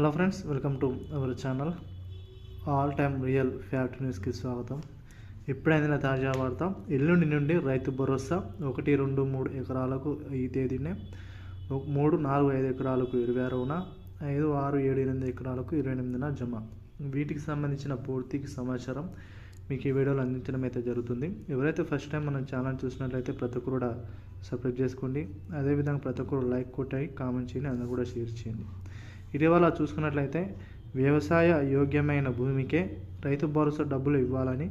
Hello friends welcome to our channel. All time real fact న్యూస్కి స్వాగతం. ఇప్పుడైందిన తాజా వార్త ఎల్లుండి నుండి రైతు భరోసా ఒకటి రెండు మూడు ఎకరాలకు ఈ తేదీనే మూడు నాలుగు ఐదు ఎకరాలకు ఇరవై ఆరున ఐదు ఆరు ఏడు ఎనిమిది ఎకరాలకు ఇరవై ఎనిమిదిన జమ. వీటికి సంబంధించిన పూర్తి సమాచారం మీకు ఈ వీడియోలో అందించడం అయితే జరుగుతుంది. ఎవరైతే ఫస్ట్ టైం మన ఛానల్ చూసినట్లయితే ప్రతి ఒక్కరు కూడా సబ్స్క్రైబ్ చేసుకోండి. అదేవిధంగా ప్రతి ఒక్కరు లైక్ కొట్టాయి కామెంట్ చేయండి అందరూ కూడా షేర్ చేయండి. ఇటీవల చూసుకున్నట్లయితే వ్యవసాయ యోగ్యమైన భూమికే రైతు భరోసా డబ్బులు ఇవ్వాలని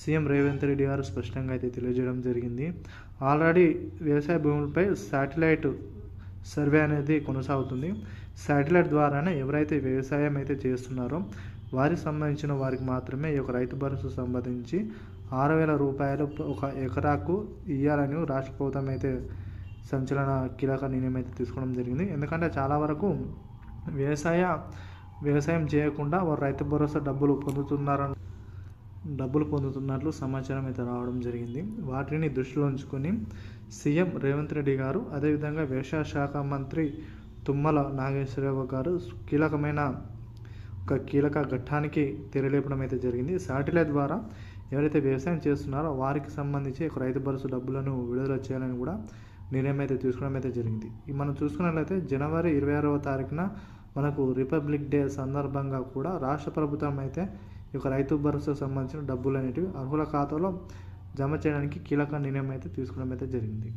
సీఎం రేవంత్ రెడ్డి గారు స్పష్టంగా అయితే తెలియజేయడం జరిగింది. ఆల్రెడీ వ్యవసాయ భూములపై శాటిలైట్ సర్వే అనేది కొనసాగుతుంది. శాటిలైట్ ద్వారానే ఎవరైతే వ్యవసాయం అయితే చేస్తున్నారో వారికి సంబంధించిన వారికి మాత్రమే ఈ యొక్క రైతు భరోసా సంబంధించి ఆరు వేల రూపాయలు ఒక ఎకరాకు ఇవ్వాలని రాష్ట్ర ప్రభుత్వం అయితే సంచలన కీలక నిర్ణయం అయితే తీసుకోవడం జరిగింది. ఎందుకంటే చాలా వరకు వ్యవసాయ వ్యవసాయం చేయకుండా వారు రైతు భరోసా డబ్బులు పొందుతున్నారని డబ్బులు పొందుతున్నట్లు సమాచారం అయితే రావడం జరిగింది. వాటిని దృష్టిలో ఉంచుకొని సీఎం రేవంత్ రెడ్డి గారు అదేవిధంగా వ్యవసాయ శాఖ మంత్రి తుమ్మల నాగేశ్వరరావు గారు కీలకమైన ఒక కీలక ఘట్టానికి తెరలేపడం అయితే జరిగింది. శాటిలైట్ ద్వారా ఎవరైతే వ్యవసాయం చేస్తున్నారో వారికి సంబంధించి ఒక రైతు భరోసా డబ్బులను విడుదల చేయాలని కూడా నిర్ణయం అయితే తీసుకోవడం అయితే జరిగింది మనం చూసుకున్నట్లయితే జనవరి ఇరవై ఆరవ తారీఖున మనకు రిపబ్లిక్ డే సందర్భంగా కూడా రాష్ట్ర ప్రభుత్వం అయితే ఈ యొక్క రైతు భరోసా సంబంధించిన డబ్బులు అనేటివి అర్హుల ఖాతాలో జమ చేయడానికి కీలక నిర్ణయం అయితే తీసుకోవడం అయితే జరిగింది.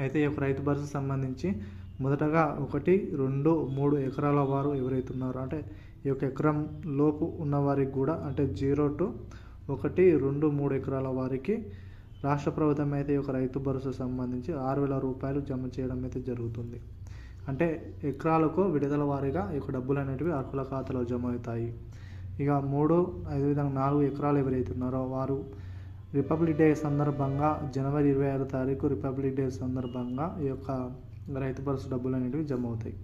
అయితే ఈ యొక్క రైతు భరోసా సంబంధించి మొదటగా ఒకటి రెండు మూడు ఎకరాల వారు ఎవరైతే ఉన్నారో అంటే ఈ యొక్క ఎకరం లోపు ఉన్న వారికి కూడా అంటే జీరో టు ఒకటి రెండు మూడు ఎకరాల వారికి రాష్ట్ర ప్రభుత్వం అయితే ఈ యొక్క రైతు భరోసా సంబంధించి ఆరు వేల రూపాయలు జమ చేయడం అయితే జరుగుతుంది. అంటే ఎకరాలకు విడుదల వారీగా ఈ యొక్క డబ్బులు అనేటివి అర్హుల ఖాతాలో జమ అవుతాయి. ఇక మూడు అదేవిధంగా నాలుగు ఎకరాలు ఎవరైతే ఉన్నారో వారు రిపబ్లిక్ డే సందర్భంగా జనవరి ఇరవై ఆరు తారీఖు రిపబ్లిక్ డే సందర్భంగా ఈ యొక్క రైతు భరోసా డబ్బులు అనేటివి జమ అవుతాయి.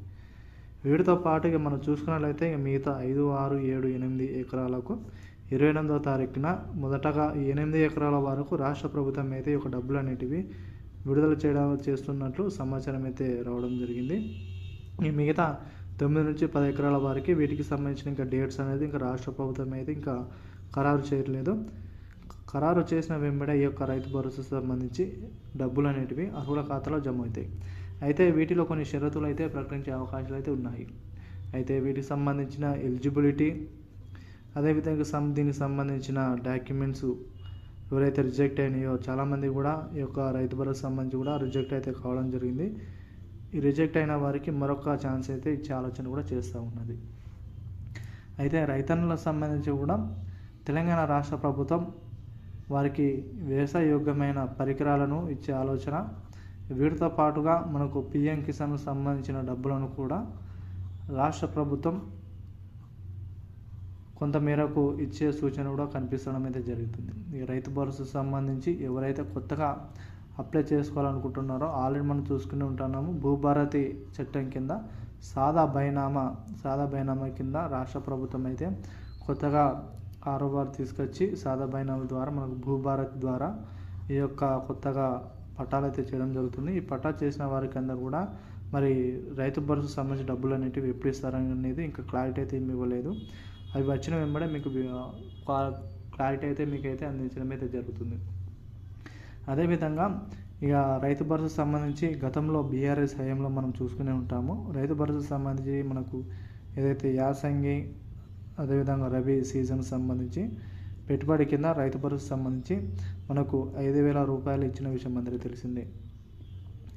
వీటితో పాటు ఇక మనం చూసుకున్నట్లయితే ఇక మిగతా ఐదు ఆరు ఏడు ఎనిమిది ఎకరాలకు ఇరవై ఎనిమిదవ తారీఖున మొదటగా ఎనిమిది ఎకరాల వరకు రాష్ట్ర ప్రభుత్వం అయితే ఈ యొక్క డబ్బులు అనేటివి విడుదల చేయడం చేస్తున్నట్లు సమాచారం అయితే రావడం జరిగింది. ఈ మిగతా తొమ్మిది నుంచి పది ఎకరాల వారికి వీటికి సంబంధించిన ఇంకా డేట్స్ అనేది ఇంకా రాష్ట్ర ప్రభుత్వం అయితే ఇంకా ఖరారు చేయట్లేదు ఖరారు చేసిన వెంబడే ఈ యొక్క రైతు భరోసా సంబంధించి డబ్బులు అనేటివి అర్హుల ఖాతాలో జమ అవుతాయి. అయితే వీటిలో కొన్ని షరతులు అయితే ప్రకటించే అవకాశాలు అయితే ఉన్నాయి. అయితే వీటికి సంబంధించిన ఎలిజిబిలిటీ అదేవిధంగా సం దీనికి సంబంధించిన డాక్యుమెంట్స్ ఎవరైతే రిజెక్ట్ అయినాయో చాలామంది కూడా ఈ యొక్క రైతు భరోసా సంబంధించి కూడా రిజెక్ట్ అయితే కావడం జరిగింది. ఈ రిజెక్ట్ అయిన వారికి మరొక ఛాన్స్ అయితే ఇచ్చే ఆలోచన కూడా చేస్తూ ఉన్నది. అయితే రైతన్నులకు సంబంధించి కూడా తెలంగాణ రాష్ట్ర ప్రభుత్వం వారికి వ్యవసాయ యోగ్యమైన పరికరాలను ఇచ్చే ఆలోచన వీటితో పాటుగా మనకు పిఎం కిసాన్కు సంబంధించిన డబ్బులను కూడా రాష్ట్ర ప్రభుత్వం కొంత మేరకు ఇచ్చే సూచన కూడా కనిపిస్తడం అయితే జరుగుతుంది. ఈ రైతు భరోసా సంబంధించి ఎవరైతే కొత్తగా అప్లై చేసుకోవాలనుకుంటున్నారో ఆల్రెడీ మనం చూసుకుని ఉంటున్నాము. భూభారతి చట్టం కింద సాదా బైనామా సాదా బైనామా కింద రాష్ట్ర ప్రభుత్వం అయితే కొత్తగా కారోబార్ తీసుకొచ్చి సాదా బైనామా ద్వారా మనకు భూభారత్ ద్వారా ఈ యొక్క కొత్తగా పట్టాలు అయితే చేయడం జరుగుతుంది. ఈ పట్టా చేసిన వారికి అందరూ కూడా మరి రైతు భరోసా సంబంధించిన డబ్బులు అనేటివి ఎప్పుడు ఇస్తారనేది ఇంకా క్లారిటీ అయితే ఏమి ఇవ్వలేదు. అవి వచ్చిన వెంబడే మీకు క్లారిటీ అయితే మీకు అయితే అందించడం అయితే జరుగుతుంది. అదేవిధంగా ఇక రైతు భరోసా సంబంధించి గతంలో బీఆర్ఎస్ హయాంలో మనం చూసుకునే ఉంటాము. రైతు భరోసా సంబంధించి మనకు ఏదైతే యాసంగి అదేవిధంగా రబీ సీజన్ సంబంధించి పెట్టుబడి కింద రైతు భరోసా సంబంధించి మనకు ఐదు వేల రూపాయలు ఇచ్చిన విషయం అందరికీ తెలిసిందే.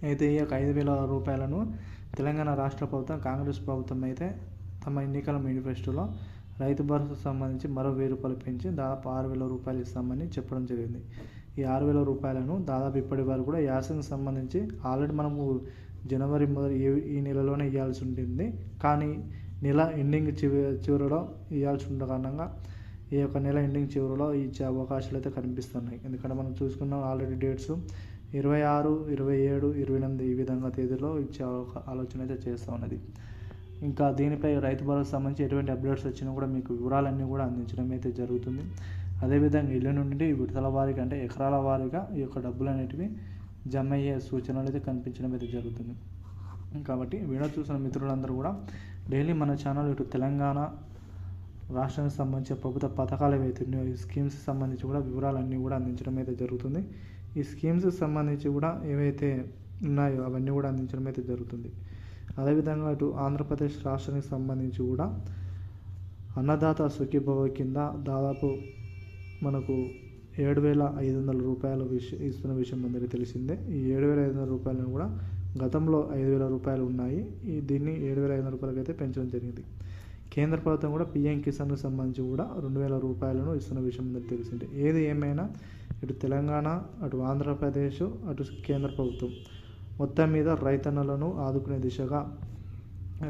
అయితే ఈ యొక్క ఐదు వేల రూపాయలను తెలంగాణ రాష్ట్ర ప్రభుత్వం కాంగ్రెస్ ప్రభుత్వం అయితే తమ ఎన్నికల మేనిఫెస్టోలో రైతు భరోసా సంబంధించి మరో వెయ్యి రూపాయలు పెంచి దాదాపు ఆరు వేల రూపాయలు ఇస్తామని చెప్పడం జరిగింది. ఈ ఆరు వేల రూపాయలను దాదాపు ఇప్పటి వరకు కూడా యాసంగి సంబంధించి ఆల్రెడీ మనము జనవరి మొదటి ఈ- ఈ నెలలోనే ఇవ్వాల్సి ఉంటుంది. కానీ నెల ఎండింగ్ చివరి చివరిలో ఇవ్వాల్సి ఉన్న కారణంగా ఈ యొక్క నెల ఎండింగ్ చివరిలో ఇచ్చే అవకాశాలు అయితే కనిపిస్తున్నాయి. ఎందుకంటే మనం చూసుకున్నాం ఆల్రెడీ డేట్స్ ఇరవై ఆరు ఇరవై ఏడు ఇరవై ఎనిమిది ఈ విధంగా తేదీలో ఇచ్చే ఆలోచన అయితే చేస్తూ ఉన్నది. ఇంకా దీనిపై రైతు భరోసా సంబంధించి ఎటువంటి అప్డేట్స్ వచ్చినా కూడా మీకు వివరాలన్నీ కూడా అందించడం అయితే జరుగుతుంది. అదేవిధంగా ఇల్లు నుండి విడతల వారీగా అంటే ఎకరాల వారీగా ఈ యొక్క డబ్బులు అనేటివి జమ అయ్యే సూచనలు అయితే కనిపించడం అయితే జరుగుతుంది. కాబట్టి వీడియో చూసిన మిత్రులందరూ కూడా డైలీ మన ఛానల్ ఇటు తెలంగాణ రాష్ట్రానికి సంబంధించిన ప్రభుత్వ పథకాలు ఏవైతే ఉన్నాయో ఈ స్కీమ్స్ సంబంధించి కూడా వివరాలన్నీ కూడా అందించడం అయితే జరుగుతుంది. ఈ స్కీమ్స్ సంబంధించి కూడా ఏవైతే ఉన్నాయో అవన్నీ కూడా అందించడం అయితే జరుగుతుంది. అదేవిధంగా ఇటు ఆంధ్రప్రదేశ్ రాష్ట్రానికి సంబంధించి కూడా అన్నదాత సుఖీభవ కింద దాదాపు మనకు ఏడు వేల ఐదు వందల రూపాయల విషయం ఇస్తున్న విషయం అందరికీ తెలిసిందే. ఈ ఏడు వేల ఐదు వందల రూపాయలను కూడా గతంలో ఐదు వేల రూపాయలు ఉన్నాయి. ఈ దీన్ని ఏడు వేల ఐదు వందల రూపాయలకి అయితే పెంచడం జరిగింది. కేంద్ర ప్రభుత్వం కూడా పిఎం కిసాన్కి సంబంధించి కూడా రెండు వేల రూపాయలను ఇస్తున్న విషయం అందరికీ తెలిసిందే. ఏది ఏమైనా ఇటు తెలంగాణ అటు ఆంధ్రప్రదేశ్ అటు కేంద్ర ప్రభుత్వం మొత్తం మీద రైతన్నలను ఆదుకునే దిశగా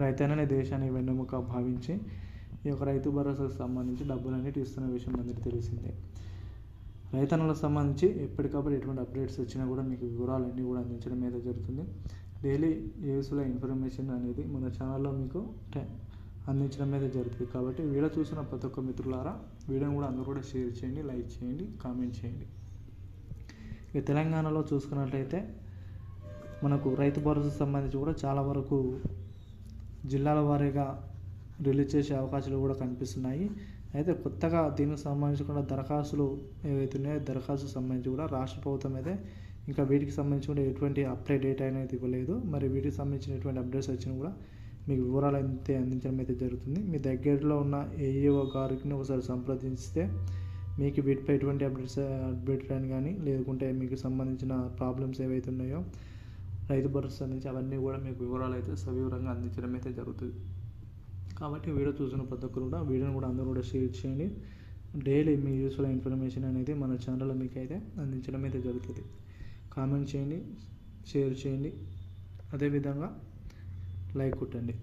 రైతన్ననే దేశాన్ని వెన్నెముక భావించి ఈ యొక్క రైతు భరోసాకు సంబంధించి డబ్బులన్నిటి ఇస్తున్న విషయం అందరికీ తెలిసిందే. రైతన్నలకు సంబంధించి ఎప్పటికప్పుడు ఎటువంటి అప్డేట్స్ వచ్చినా కూడా మీకు వివరాలన్నీ కూడా అందించడం అయితే జరుగుతుంది. డైలీ యూస్ఫుల్ ఇన్ఫర్మేషన్ అనేది మన ఛానల్లో మీకు అందించడం అయితే జరుగుతుంది. కాబట్టి వీడియో చూసిన ప్రతి ఒక్క మిత్రులారా వీడియోని కూడా అందరూ కూడా షేర్ చేయండి లైక్ చేయండి కామెంట్ చేయండి. ఇక తెలంగాణలో చూసుకున్నట్లయితే మనకు రైతు భరోసా సంబంధించి కూడా చాలా వరకు జిల్లాల వారీగా రిలీజ్ చేసే అవకాశాలు కూడా కనిపిస్తున్నాయి. అయితే కొత్తగా దీనికి సంబంధించి కూడా దరఖాస్తులు ఏవైతే ఉన్నాయో దరఖాస్తు సంబంధించి కూడా రాష్ట్ర ప్రభుత్వం అయితే ఇంకా వీటికి సంబంధించి కూడా ఎటువంటి అప్లై డేట్ అనేది ఇవ్వలేదు. మరి వీటికి సంబంధించిన ఎటువంటి అప్డేట్స్ వచ్చినా కూడా మీకు వివరాలు అయితే అందించడం అయితే జరుగుతుంది. మీ దగ్గరలో ఉన్న ఏఈఓ గారికి ఒకసారి సంప్రదించితే మీకు వీటిపై ఎటువంటి అప్డేట్స్ అప్డేట్ అని కానీ లేకుంటే మీకు సంబంధించిన ప్రాబ్లమ్స్ ఏవైతే ఉన్నాయో రైతు భరోసా నుంచి అవన్నీ కూడా మీకు వివరాలు అయితే సవివరంగా అందించడం అయితే జరుగుతుంది. కాబట్టి వీడియో చూసిన ప్రతి ఒక్కరు కూడా వీడియోని కూడా అందరూ కూడా షేర్ చేయండి. డైలీ మీ యూస్ఫుల్ ఇన్ఫర్మేషన్ అనేది మన ఛానల్లో మీకు అయితే అందించడం అయితే జరుగుతుంది. కామెంట్ చేయండి షేర్ చేయండి. అదేవిధంగా లైక్ కొట్టండి.